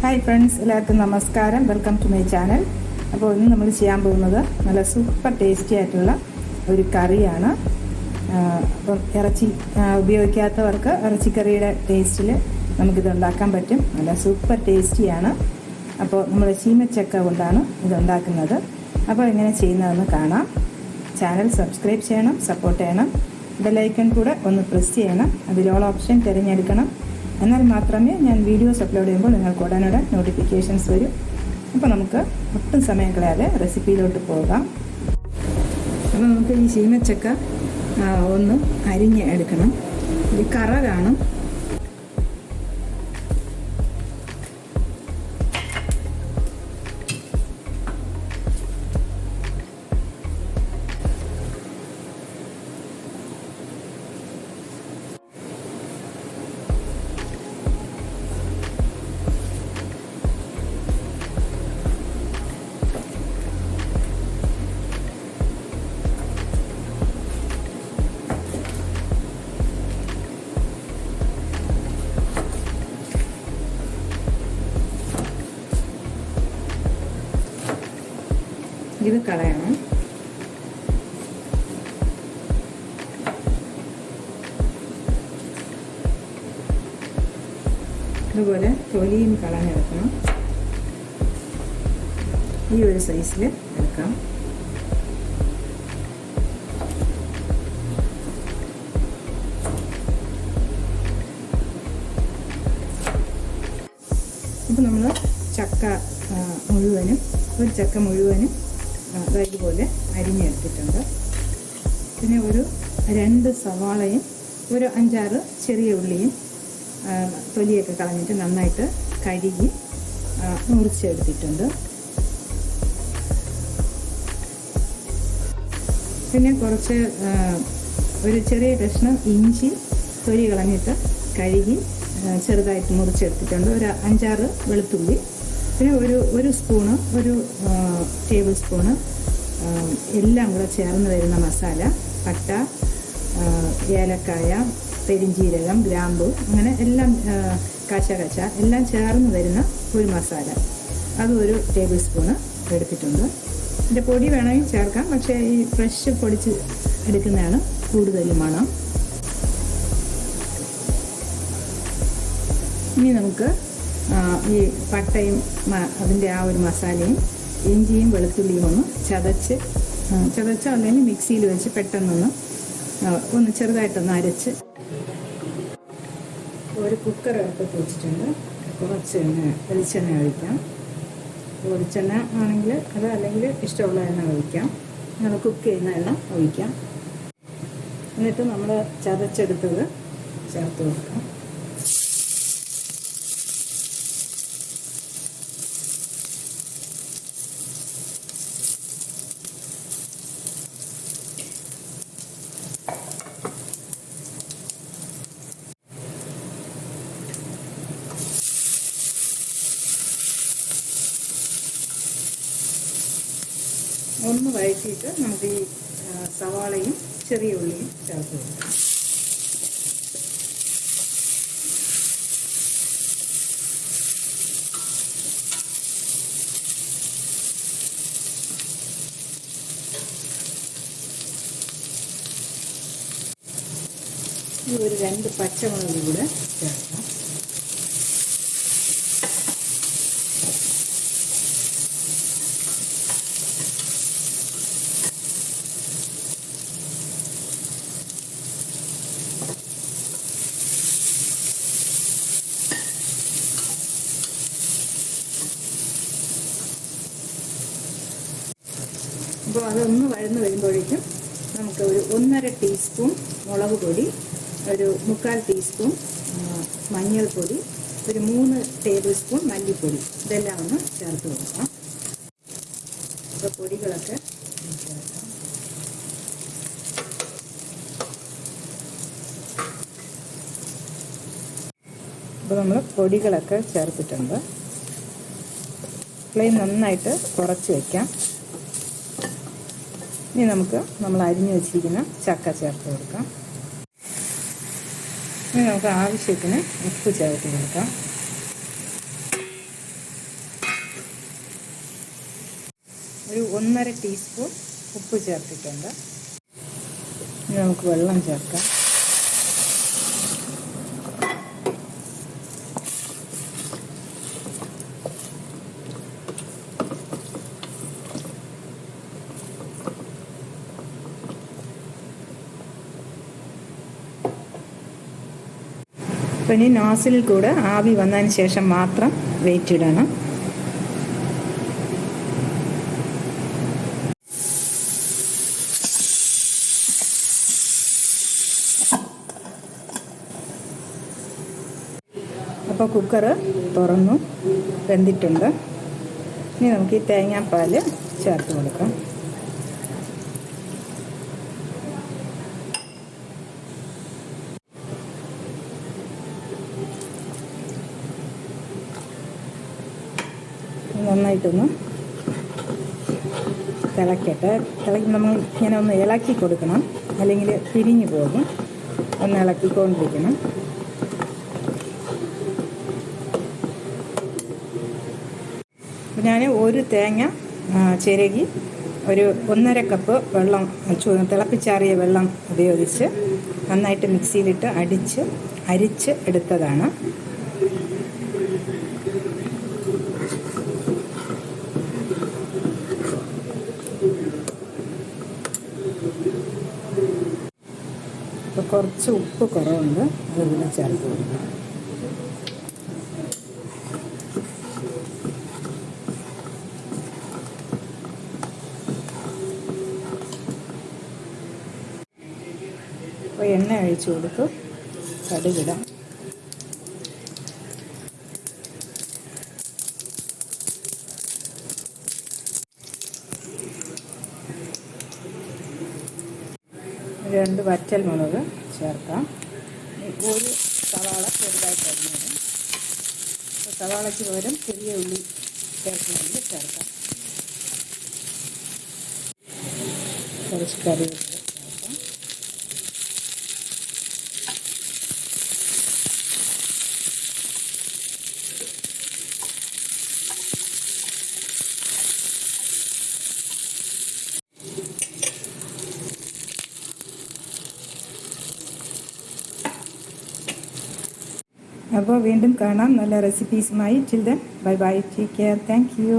Hi friends എല്ലാവർക്കും നമസ്കാരം. Welcome to my channel അപ്പോൾ ഇന്ന് നമ്മൾ ചെയ്യാൻ പോകുന്നത് നല്ല സൂപ്പർ ടേസ്റ്റി ആയിട്ടുള്ള ഒരു കറിയാണ്. അപ്പം ഇറച്ചി ഉപയോഗിക്കാത്തവർക്ക് ഇറച്ചിക്കറിയുടെ ടേസ്റ്റിൽ നമുക്കിത് ഉണ്ടാക്കാൻ പറ്റും. നല്ല സൂപ്പർ ടേസ്റ്റിയാണ് അപ്പോൾ നമ്മൾ ചീമച്ചക്ക കൊണ്ടാണ് ഇത് ഉണ്ടാക്കുന്നത്. അപ്പോൾ എങ്ങനെ ചെയ്യുന്നതെന്ന് കാണാം. ചാനൽ സബ്സ്ക്രൈബ് ചെയ്യണം സപ്പോർട്ട് ചെയ്യണം. ബെല്ലൈക്കൺ കൂടെ ഒന്ന് പ്രസ് ചെയ്യണം. അതിലോൾ ഓപ്ഷൻ തിരഞ്ഞെടുക്കണം. എന്നാൽ മാത്രമേ ഞാൻ വീഡിയോസ് അപ്ലോഡ് ചെയ്യുമ്പോൾ നിങ്ങൾക്ക് ഉടനുടൻ നോട്ടിഫിക്കേഷൻസ് വരും. അപ്പോൾ നമുക്ക് ഒട്ടും സമയം കളയാതെ റെസിപ്പിയിലോട്ട് പോകാം. അപ്പോൾ നമുക്ക് ഈ ചീമച്ചക്ക ഒന്ന് അരിഞ്ഞ് എടുക്കണം. ഈ കറ കാണും. ഇത് കളയണം. ഇതുപോലെ തൊലിയും കളഞ്ഞെടുക്കണം ഈ ഒരു സൈസിൽ എടുക്കാം ഇപ്പം നമ്മൾ ചക്ക മുഴുവനും ഒരു ചക്ക മുഴുവനും ഇതുപോലെ അരിഞ്ഞെടുത്തിട്ടുണ്ട് പിന്നെ ഒരു രണ്ട് സവാളയും ഒരു അഞ്ചാറ് ചെറിയ ഉള്ളിയും തൊലിയൊക്കെ കളഞ്ഞിട്ട് നന്നായിട്ട് കഴുകി മുറിച്ചെടുത്തിട്ടുണ്ട്. പിന്നെ കുറച്ച് ഒരു ചെറിയ കഷ്ണം ഇഞ്ചി തൊലി കളഞ്ഞിട്ട് കഴുകി ചെറുതായിട്ട് മുറിച്ചെടുത്തിട്ടുണ്ട്. ഒരു അഞ്ചാറ് വെളുത്തുള്ളി പിന്നെ ഒരു ഒരു സ്പൂണ് ഒരു ടേബിൾ സ്പൂണ് എല്ലാം കൂടെ ചേർന്ന് വരുന്ന മസാല പട്ട ഏലക്കായ പെരിഞ്ചീരകം ഗ്രാമ്പു അങ്ങനെ എല്ലാം കച്ച കച്ച എല്ലാം ചേർന്ന് വരുന്ന ഒരു മസാല. അതും ഒരു ടേബിൾ സ്പൂണ് എടുത്തിട്ടുണ്ട്. ഇതിന്റെ പൊടി വേണമെങ്കിൽ ചേർക്കാം പക്ഷേ ഈ ഫ്രഷ് പൊടിച്ച് എടുക്കുന്നതാണ് കൂടുതൽ മണം. ഇനി നമുക്ക് ഈ പട്ടയും അതിന്റെ ആ ഒരു മസാലയും ഇഞ്ചിയും വെളുത്തുള്ളിയും ഒന്ന് ചതച്ച് ചതച്ച അല്ലെങ്കിൽ മിക്സിയിൽ വെച്ച് പെട്ടെന്നൊന്ന് ഒന്ന് ചെറുതായിട്ടൊന്ന് അരച്ച്. ഒരു കുക്കർ അടുപ്പത്ത് വെച്ചിട്ടുണ്ട്. കുറച്ച് വെളിച്ചെണ്ണ ഒഴിക്കാം. വെളിച്ചെണ്ണ ആണെങ്കിൽ അത് അല്ലെങ്കിൽ ഇഷ്ടമുള്ള എണ്ണ ഒഴിക്കാം. അങ്ങനെ കുക്ക് ചെയ്യുന്ന എണ്ണ ഒഴിക്കാം. എന്നിട്ട് നമ്മൾ ചതച്ചെടുത്തത് ചേർത്ത് കൊടുക്കാം. ഒന്ന് വഴറ്റിയിട്ട് നമുക്ക് ഈ സവാളയും ചെറിയ ഉള്ളിയും ചേർത്ത് കൊടുക്കാം. ഈ ഒരു രണ്ട് പച്ചമുളക് കൂടെ ചേർക്കാം. അപ്പോൾ അതൊന്ന് വഴന്ന് വരുമ്പോഴേക്കും നമുക്ക് ഒരു ഒന്നര ടീസ്പൂൺ മുളക് പൊടി ഒരു മുക്കാൽ ടീസ്പൂൺ മഞ്ഞൾപ്പൊടി ഒരു മൂന്ന് ടേബിൾ സ്പൂൺ മല്ലിപ്പൊടി. ഇതെല്ലാം ഒന്ന് ചേർത്ത് കൊടുക്കാം. അപ്പോൾ പൊടികളൊക്കെ ചേർക്കാം അപ്പോൾ നമ്മൾ പൊടികളൊക്കെ ചേർത്തിട്ടുണ്ട്. ഫ്ലെയിം നന്നായിട്ട് കുറച്ച് വയ്ക്കാം ഇനി നമുക്ക് നമ്മൾ അരിഞ്ഞു വെച്ചിരിക്കുന്ന ചക്ക ചേർത്ത് കൊടുക്കാം. ഇനി നമുക്ക് ആവശ്യത്തിന് ഉപ്പ് ചേർത്ത് കൊടുക്കാം. ഒരു ഒന്നര ടീസ്പൂൺ ഉപ്പ് ചേർത്തിട്ടുണ്ട്. ഇനി നമുക്ക് വെള്ളം ചേർക്കാം. ഇനി നോസിലിൽ കൂടെ ആവി വന്നതിന് ശേഷം മാത്രം വെയിറ്റ് ഇടണം. അപ്പോൾ കുക്കർ തുറന്നു വെന്തിട്ടുണ്ട്. ഇനി നമുക്ക് ഈ തേങ്ങാപ്പാൽ ചേർത്ത് കൊടുക്കാം. നന്നായിട്ടൊന്ന് തിളക്കട്ടെ. തിളക്കി നമ്മൾ ഇങ്ങനെ ഒന്ന് ഇളക്കി കൊടുക്കണം. അല്ലെങ്കിൽ പിരിഞ്ഞു പോകും. ഒന്ന് ഇളക്കിക്കൊണ്ടിരിക്കണം. ഞാൻ ഒരു തേങ്ങ ചിരകി ഒരു ഒന്നര കപ്പ് വെള്ളം തിളപ്പിച്ചാറിയ വെള്ളം ഉപയോഗിച്ച് നന്നായിട്ട് മിക്സിയിലിട്ട് അടിച്ച് അരിച്ച് എടുത്തതാണ്. കുറച്ച് ഉപ്പ് കുറവുണ്ട് അത് ചേർത്ത് കൊടുക്കാം. അപ്പോൾ എണ്ണ അഴിച്ചു കൊടുക്കും കടുകിടാം. രണ്ട് വറ്റൽ മുളക് ചേർക്കാം. ഒരു സവാള ചെറുതായിട്ട് അപ്പോൾ സവാളയ്ക്ക് പകരം ചെറിയ ഉള്ളി ചേർക്കണമെങ്കിൽ ചേർക്കാം. കുറച്ച് കറിവേപ്പില. അപ്പോൾ വീണ്ടും കാണാം. നല്ല റെസിപ്പീസുമായി children bye bye take care thank you